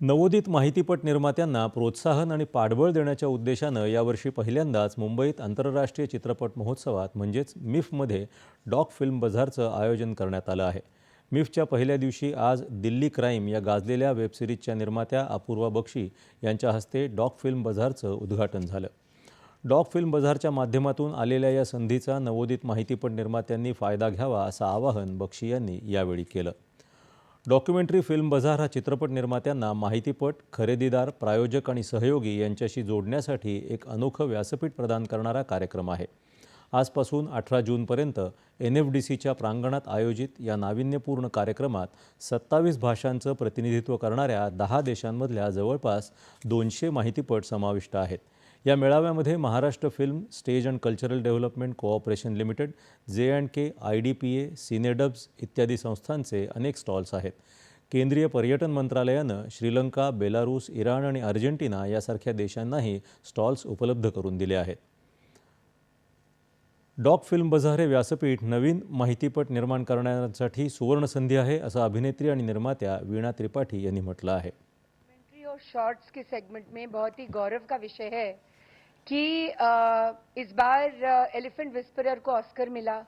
नवोदित माहितीपट निर्मात्यांना प्रोत्साहन आणि पाठबळ देण्याच्या उद्देशानं यावर्षी पहिल्यांदाच मुंबईत आंतरराष्ट्रीय चित्रपट महोत्सवात म्हणजेच मिफमध्ये डॉक फिल्म बझारचं आयोजन करण्यात आलं आहे. मिफच्या पहिल्या दिवशी आज दिल्ली क्राईम या गाजलेल्या वेबसिरीजच्या निर्मात्या अपूर्वा बक्षी यांच्या हस्ते डॉक फिल्म बझारचं उद्घाटन झालं. डॉग फिल्म बझारच्या माध्यमातून आलेल्या या संधीचा नवोदित माहितीपट निर्मात्यांनी फायदा घ्यावा असं आवाहन बक्षी यांनी यावेळी केलं. डॉक्युमेंटरी फिल्म बझार हा चित्रपट निर्मात्यांना माहितीपट खरेदीदार प्रायोजक आणि सहयोगी यांच्याशी जोडण्यासाठी एक अनोखं व्यासपीठ प्रदान करणारा कार्यक्रम आहे. आजपासून अठरा जूनपर्यंत एन एफ डी सीच्या प्रांगणात आयोजित या नाविन्यपूर्ण कार्यक्रमात सत्तावीस भाषांचं प्रतिनिधित्व करणाऱ्या दहा देशांमधल्या जवळपास दोनशे माहितीपट समाविष्ट आहेत. या मेळाव्यामध्ये Maharashtra film stage and cultural development cooperation limited J and K I D P A Cinedubs इत्यादी संस्थांचे अनेक स्टॉल्स आहेत. केंद्रीय पर्यटन मंत्रालयानं श्रीलंका बेलारूस इराण आणि अर्जेंटिना यासारख्या देशांनाही स्टॉल्स उपलब्ध करून दिले आहेत. डॉक फिल्म बझार हे व्यासपीठ नवीन माहितीपट निर्माण करण्यासाठी सुवर्णसंधी आहे असं अभिनेत्री आणि निर्मात्या वीणा त्रिपाठी यांनी म्हटलं आहे. और शॉर्ट्स के सेगमेंट में बहुत ही गौरव का विषय है। कि अ, इस बार एलिफेंट विस्परर को ऑस्कर मिला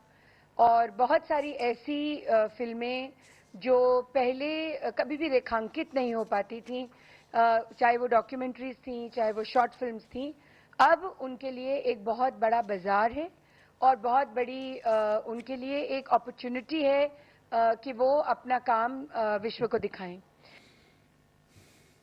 और बहुत सारी ऐसी फ़िल्में जो पहले कभी भी रेखांकित नहीं हो पाती थी चाहे वो डॉक्यूमेंट्रीज थी चाहे वो शॉर्ट फिल्म्स थी अब उनके लिए एक बहुत बड़ा बाज़ार है और बहुत बड़ी उनके लिए एक अपॉर्चुनिटी है कि वो अपना काम विश्व को दिखाएँ।